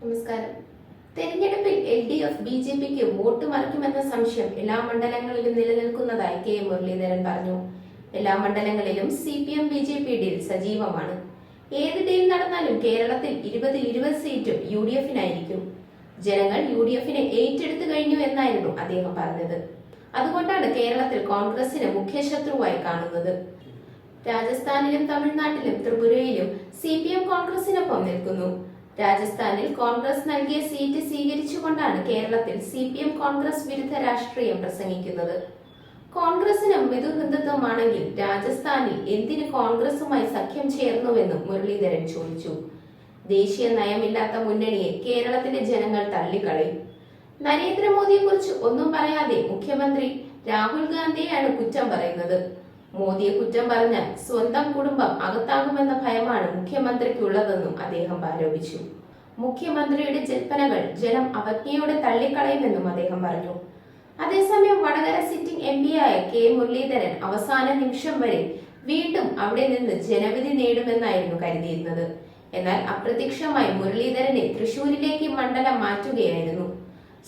നമസ്കാരം. തെരഞ്ഞെടുപ്പിൽ L D F B J പിക്ക് vote മറിക്കുമെന്ന സംശയം എല്ലാ മണ്ഡലങ്ങളിലും നിലനിൽക്കുന്നതായി കെ. മുരളീധരൻ പറഞ്ഞു. എല്ലാ മണ്ഡലങ്ങളിലും C P M B J P deal സജീവമാണ്. ഏത് ഡീൽ നടന്നാലും കേരളത്തിൽ ഇരുപതിൽ ഇരുപത് സീറ്റും യു ഡി എഫിനായിരിക്കും. ജനങ്ങൾ യു ഡി എഫിനെ ഏറ്റെടുത്തു കഴിഞ്ഞു എന്നായിരുന്നു അദ്ദേഹം പറഞ്ഞത്. അതുകൊണ്ടാണ് കേരളത്തിൽ കോൺഗ്രസിന് മുഖ്യശത്രുവായി കാണുന്നത്. രാജസ്ഥാനിലും തമിഴ്നാട്ടിലും ത്രിപുരയിലും സി പി എം കോൺഗ്രസിനൊപ്പം നിൽക്കുന്നു. രാജസ്ഥാനിൽ കോൺഗ്രസ് നൽകിയ സീറ്റ് സ്വീകരിച്ചുകൊണ്ടാണ് കേരളത്തിൽ സി പി എം കോൺഗ്രസ് വിരുദ്ധ രാഷ്ട്രീയം പ്രസംഗിക്കുന്നത്. കോൺഗ്രസിന് മൃദുഹിന്ദുത്വമാണെങ്കിൽ രാജസ്ഥാനിൽ എന്തിന് കോൺഗ്രസുമായി സഖ്യം ചേർന്നുവെന്നും മുരളീധരൻ ചോദിച്ചു. ദേശീയ നയമില്ലാത്ത മുന്നണിയെ കേരളത്തിലെ ജനങ്ങൾ തള്ളിക്കളയും. നരേന്ദ്രമോദിയെ കുറിച്ച് ഒന്നും പറയാതെ മുഖ്യമന്ത്രി രാഹുൽ ഗാന്ധിയെയാണ് കുറ്റം പറയുന്നത്. മോദിയെ കുറ്റം പറഞ്ഞാൽ സ്വന്തം കുടുംബം അകത്താകുമെന്ന ഭയമാണ് മുഖ്യമന്ത്രിക്കുള്ളതെന്നും അദ്ദേഹം ആരോപിച്ചു. മുഖ്യമന്ത്രിയുടെ ജൽപ്പനകൾ ജനം അവജ്ഞയോടെ തള്ളിക്കളയുമെന്നും അദ്ദേഹം പറഞ്ഞു. അതേസമയം വടകര സിറ്റിംഗ് എം പിയായ കെ മുരളീധരൻ അവസാന നിമിഷം വരെ വീണ്ടും അവിടെ നിന്ന് ജനവിധി നേടുമെന്നായിരുന്നു കരുതിയിരുന്നത്. എന്നാൽ അപ്രത്യക്ഷമായി മുരളീധരനെ തൃശൂരിലേക്ക് മണ്ഡലം മാറ്റുകയായിരുന്നു.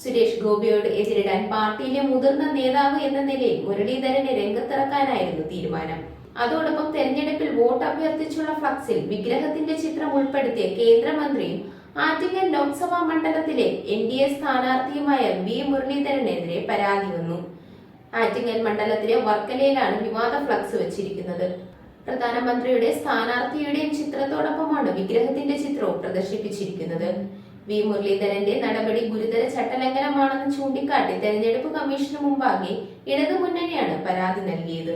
സുരേഷ് ഗോപിയോട് എതിരിടാൻ പാർട്ടിയിലെ മുതിർന്ന നേതാവ് എന്ന നിലയിൽ മുരളീധരനെ രംഗത്തിറക്കാനായിരുന്നു തീരുമാനം. അതോടൊപ്പം തെരഞ്ഞെടുപ്പിൽ വോട്ട് അഭ്യർത്ഥിച്ചുള്ള ഫ്ലക്സിൽ വിഗ്രഹത്തിന്റെ ചിത്രം ഉൾപ്പെടുത്തിയ കേന്ദ്രമന്ത്രിയും ആറ്റിങ്ങൽ ലോക്സഭാ മണ്ഡലത്തിലെ എൻ ഡി എ സ്ഥാനാർത്ഥിയുമായ വി മുരളീധരനെതിരെ പരാതി വന്നു ആറ്റിങ്ങൽ മണ്ഡലത്തിലെ വർക്കലയിലാണ് വിവാദ ഫ്ലക്സ് വെച്ചിരിക്കുന്നത്. പ്രധാനമന്ത്രിയുടെ സ്ഥാനാർത്ഥിയുടെയും ചിത്രത്തോടൊപ്പമാണ് വിഗ്രഹത്തിന്റെ ചിത്രവും പ്രദർശിപ്പിച്ചിരിക്കുന്നത്. വി മുരളീധരന്റെ നടപടി ഗുരുതര ചട്ടലംഘനമാണെന്ന് ചൂണ്ടിക്കാട്ടി തെരഞ്ഞെടുപ്പ് കമ്മീഷന് മുമ്പാകെ ഇടതുമുന്നണിയാണ് പരാതി നൽകിയത്